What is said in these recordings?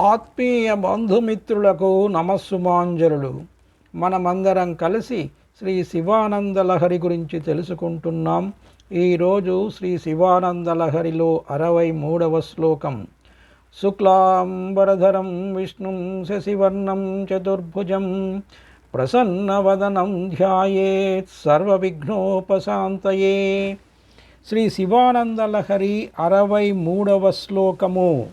ఆత్మీయ బంధుమిత్రులకు నమస్సుమాంజరులు. మనమందరం కలిసి శ్రీ శివానంద లహరి గురించి తెలుసుకుంటున్నాం. ఈరోజు శ్రీ శివానంద లహరిలో అరవై మూడవ శ్లోకం. శుక్లాంబరధరం విష్ణుం శశివర్ణం చతుర్భుజం ప్రసన్నవదనం ధ్యాయేత్ సర్వవిఘ్నోపశాంతయే. శ్రీ శివానంద లహరి అరవై మూడవ శ్లోకము.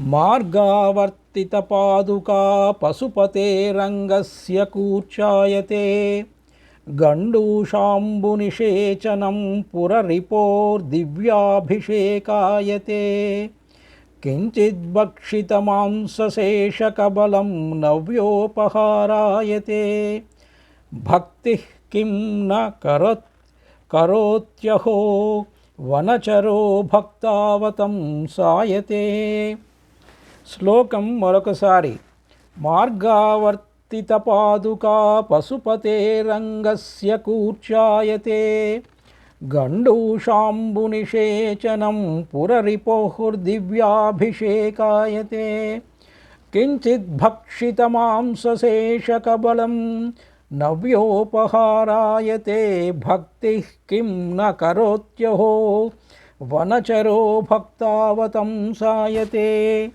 మార్గావర్తితపాదుకా పశుపతేరంగస్య కూర్చాయతే. గండూషాంబునిషేచనం పురరిపోర్దివ్యాభిషేకాయతే. కించిద్భక్షితమాంసశేషకబలం నవ్యోపహారాయతే. భక్తి కిం న కరోత్ కరోత్యహో వనచరో భక్తావతం సాయతే. శ్లోకం మరొకసారి. మార్గావర్తితపాదుకా పశుపతేరంగస్య కూర్చాయతే. గండూషాంబునిషేచనం పురరిపోహుర్దివ్యాభిషేకాయతే కించిద్భక్షితమాంసశేషకబలం నవ్యోపహారాయతే. భక్తి కిం న కరోత్యహో. వనచరో భక్తావతం సాయతే.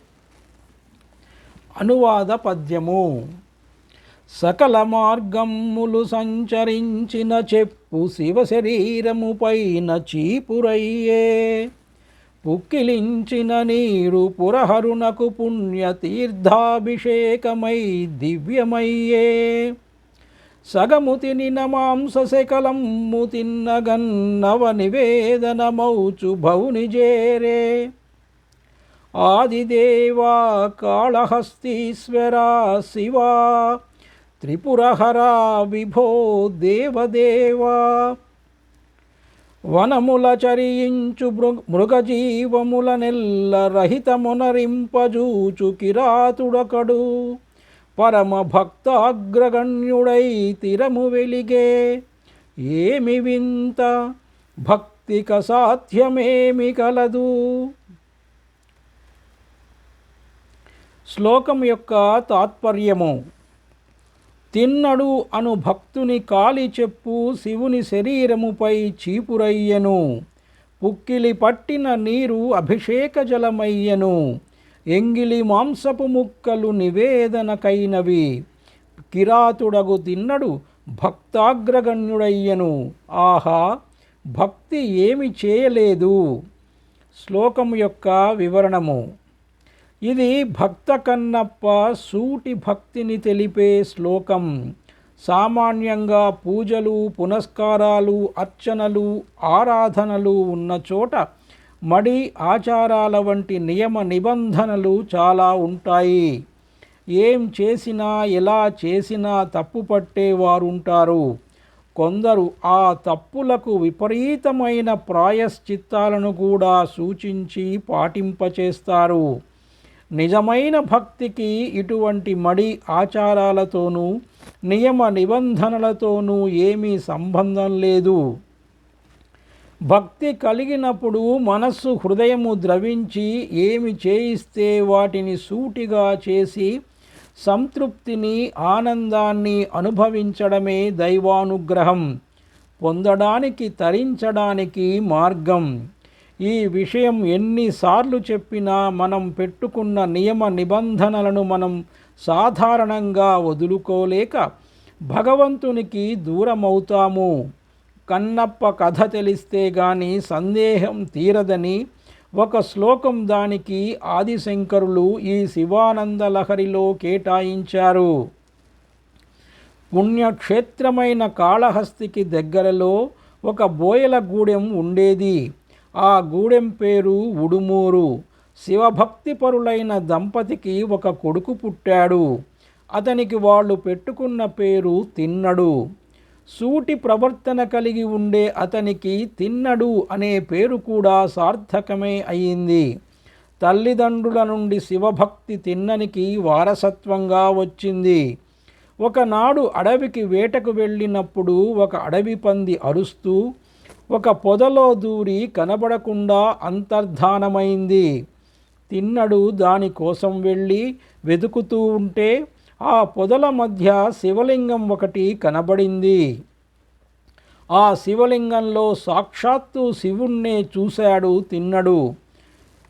అనువాద పద్యము. సకల మార్గములు సంచరించిన చెప్పు శివ శరీరముపైన చీపురయ్యే. పుక్కిలించిన నీరు పురహరునకు పుణ్యతీర్థాభిషేకమై దివ్యమయ్యే. సగము తినిన మాంస శకలమ్ము తిన్నగన్నవ నివేదనమౌచు భౌనిజేరే ఆదిదేవా కాళహస్తీశ్వరా శివా త్రిపురహరా విభో దేవదేవా. వనముల చరించు మృగజీవముల నెల్ల రహితమునరింపజూచు కిరాతుడకడు. పరమ భక్తాగ్రగణ్యుడై తిరము వెలిగే ఏమి వింత భక్తిక సాధ్యమేమి కలదు. శ్లోకం యొక్క తాత్పర్యము. తిన్నడు అను భక్తుని కాలి చెప్పు శివుని శరీరముపై చీపురయ్యను. పుక్కిలి పట్టిన నీరు అభిషేక జలమయ్యను. ఎంగిలి మాంసపు ముక్కలు నివేదనకైనవి. కిరాతుడగు తిన్నడు భక్తాగ్రగణ్యుడయ్యను. ఆహా భక్తి ఏమి చేయలేదు. శ్లోకం యొక్క వివరణము. ఇది భక్త కన్నప్ప సూటి భక్తిని తెలిపే శ్లోకం. సామాన్యంగా పూజలు పునస్కారాలు అర్చనలు ఆరాధనలు ఉన్న చోట మడి ఆచారాల వంటి నియమ నిబంధనలు చాలా ఉంటాయి. ఏం చేసినా ఎలా చేసినా తప్పు పట్టేవారుంటారు కొందరు ఆ తప్పులకు విపరీతమైన ప్రాయశ్చిత్తాలను కూడా సూచించి పాటింపచేస్తారు. నిజమైన భక్తికి ఇటువంటి మడి ఆచారాలతోనూ నియమ నిబంధనలతోనూ ఏమీ సంబంధం లేదు. భక్తి కలిగినప్పుడు మనస్సు హృదయము ద్రవించి ఏమి చేయిస్తే వాటిని సూటిగా చేసి సంతృప్తిని ఆనందాన్ని అనుభవించడమే దైవానుగ్రహం. పొందడానికి తరించడానికి మార్గం. ఈ విషయం ఎన్నిసార్లు చెప్పినా మనం పెట్టుకున్న నియమ నిబంధనలను మనం సాధారణంగా వదులుకోలేక భగవంతునికి దూరమవుతాము. కన్నప్ప కథ తెలిస్తే గాని సందేహం తీరదని ఒక శ్లోకం దానికి ఆదిశంకరులు ఈ శివానంద లహరిలో కేటాయించారు. పుణ్యక్షేత్రమైన కాళహస్తికి దగ్గరలో ఒక బోయల గూడెం ఉండేది. ఆ గూడెం పేరు ఉడుమూరు. శివభక్తిపరులైన దంపతికి ఒక కొడుకు పుట్టాడు. అతనికి వాళ్ళు పెట్టుకున్న పేరు తిన్నడు. సూటి ప్రవర్తన కలిగి ఉండే అతనికి తిన్నడు అనే పేరు కూడా సార్థకమే అయింది. తల్లిదండ్రుల నుండి శివభక్తి తిన్ననికి వారసత్వంగా వచ్చింది. ఒకనాడు అడవికి వేటకు వెళ్ళినప్పుడు ఒక అడవి పంది అరుస్తూ ఒక పొదలో దూరి కనబడకుండా అంతర్ధానమైంది. తిన్నడు దానికోసం వెళ్ళి వెతుకుతూ ఉంటే ఆ పొదల మధ్య శివలింగం ఒకటి కనబడింది. ఆ శివలింగంలో సాక్షాత్తు శివుణ్ణే చూశాడు తిన్నడు.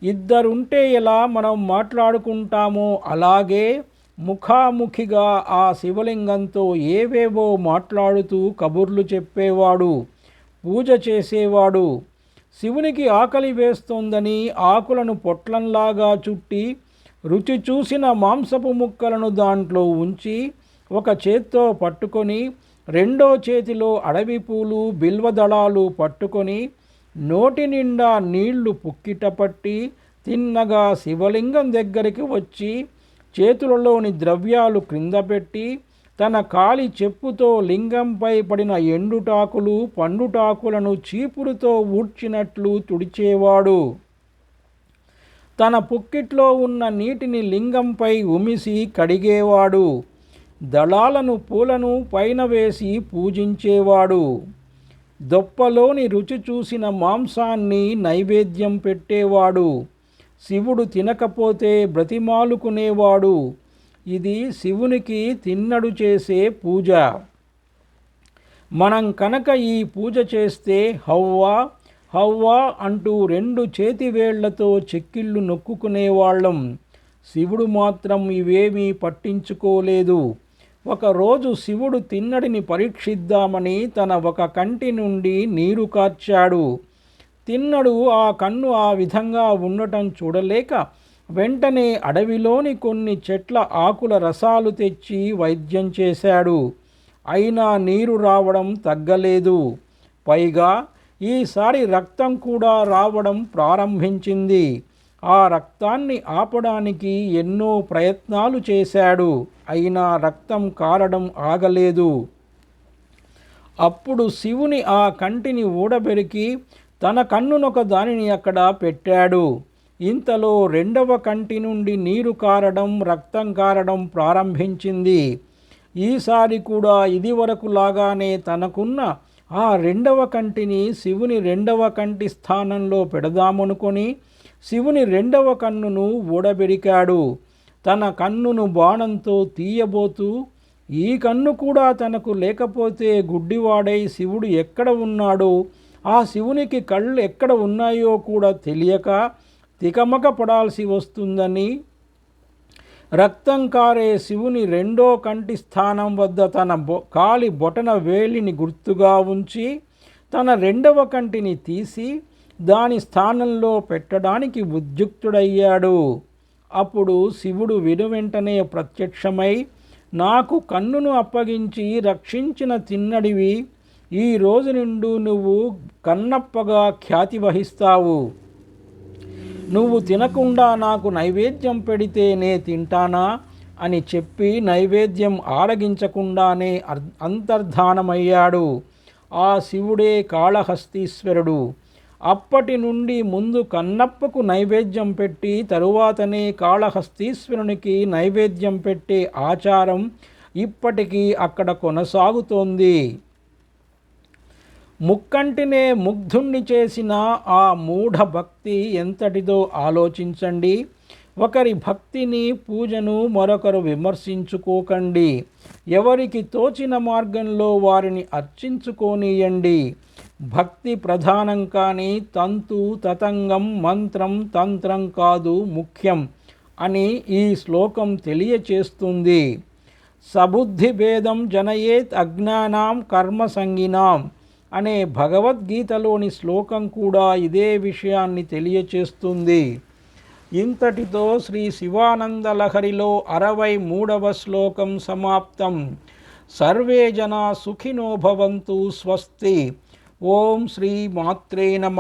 ఇద్దరుంటే ఎలా మనం మాట్లాడుకుంటామో అలాగే ముఖాముఖిగా ఆ శివలింగంతో ఏవేవో మాట్లాడుతూ కబుర్లు చెప్పేవాడు. పూజ చేసేవాడు. శివునికి ఆకలి వేస్తోందని ఆకులను పొట్లంలాగా చుట్టి రుచి చూసిన మాంసపు ముక్కలను దాంట్లో ఉంచి ఒక చేత్తో పట్టుకొని రెండో చేతిలో అడవి పూలు బిల్వదళాలు పట్టుకొని నోటి నిండా నీళ్ళు పుక్కిట పట్టి తిన్నగా శివలింగం దగ్గరికి వచ్చి చేతులలోని ద్రవ్యాలు క్రింద పెట్టి తన కాలి చెప్పుతో లింగంపై పడిన ఎండుటాకులు పండుటాకులను చీపురుతో ఊడ్చినట్లు తుడిచేవాడు. తన పుక్కిట్లో ఉన్న నీటిని లింగంపై ఉమిసి కడిగేవాడు. దళాలను పూలను పైన వేసి పూజించేవాడు. దొప్పలోని రుచి చూసిన మాంసాన్ని నైవేద్యం పెట్టేవాడు. శివుడు తినకపోతే బ్రతిమాలుకునేవాడు. ఇది శివునికి తిన్నడు చేసే పూజ. మనం కనుక ఈ పూజ చేస్తే హవ్వా హవ్వా అంటూ రెండు చేతివేళ్ళతో చెక్కిళ్ళు నొక్కుకునేవాళ్ళం శివుడు మాత్రం ఇవేమీ పట్టించుకోలేదు. ఒకరోజు శివుడు తిన్నడిని పరీక్షిద్దామని తన ఒక కంటి నుండి నీరు కార్చాడు. తిన్నడు ఆ కన్ను ఆ విధంగా ఉండటం చూడలేక వెంటనే అడవిలోని కొన్ని చెట్ల ఆకుల రసాలు తెచ్చి వైద్యం చేశాడు. అయినా నీరు రావడం తగ్గలేదు. పైగా ఈసారి రక్తం కూడా రావడం ప్రారంభించింది. ఆ రక్తాన్ని ఆపడానికి ఎన్నో ప్రయత్నాలు చేశాడు. అయినా రక్తం కారడం ఆగలేదు. అప్పుడు శివుని ఆ కంటిని ఊడబెరికి తన కన్నునొక దానిని అక్కడ పెట్టాడు. ఇంతలో రెండవ కంటి నుండి నీరు కారడం రక్తం కారడం ప్రారంభించింది. ఈసారి కూడా ఇది వరకు లాగానే తనకున్న ఆ రెండవ కంటిని శివుని రెండవ కంటి స్థానంలో పెడదామనుకొని శివుని రెండవ కన్నును ఊడబెరికాడు. తన కన్నును బాణంతో తీయబోతూ ఈ కన్ను కూడా తనకు లేకపోతే గుడ్డివాడై శివుడు ఎక్కడ ఉన్నాడో ఆ శివునికి కళ్ళు ఎక్కడ ఉన్నాయో కూడా తెలియక తికమక పడాల్సి వస్తుందని రక్తం కారే శివుని రెండో కంటి స్థానం వద్ద తన బొ కాలి బొటన వేలిని గుర్తుగా ఉంచి తన రెండవ కంటిని తీసి దాని స్థానంలో పెట్టడానికి ఉద్యుక్తుడయ్యాడు. అప్పుడు శివుడు వినువెంటనే ప్రత్యక్షమై నాకు కన్నును అప్పగించి రక్షించిన తిన్నడివి ఈ రోజు నుండు నువ్వు కన్నప్పగా ఖ్యాతి వహిస్తావు. నువ్వు తినకుండా నాకు నైవేద్యం పెడితే నే తింటానా? అని చెప్పి నైవేద్యం ఆరగించకుండానే అంతర్ధానమయ్యాడు ఆ శివుడే కాళహస్తీశ్వరుడు. అప్పటి నుండి ముందు కన్నప్పకు నైవేద్యం పెట్టి తరువాతనే కాళహస్తీశ్వరునికి నైవేద్యం పెట్టే ఆచారం ఇప్పటికీ అక్కడ కొనసాగుతోంది. ముక్కంటినే ముగ్ధుణ్ణి చేసిన ఆ మూఢ భక్తి ఎంతటిదో ఆలోచించండి. ఒకరి భక్తిని పూజను మరొకరు విమర్శించుకోకండి. ఎవరికి తోచిన మార్గంలో వారిని అర్చించుకోనియండి. భక్తి ప్రధానం కానీ తంతు తతంగం మంత్రం తంత్రం కాదు ముఖ్యం అని ఈ శ్లోకం తెలియచేస్తుంది. సబుద్ధి భేదం జనయేత్ అజ్ఞానాం కర్మ సంగినాం. అనే భగవద్గీతలోని శ్లోకం కూడా ఇదే విషయాన్ని తెలియచేస్తుంది. ఇంతటితో శ్రీ శివానందలహరిలో అరవై మూడవ శ్లోకం సమాప్తం. సర్వే జనా సుఖినో భవంతు స్వస్తి. ఓం శ్రీ మాత్రే నమ.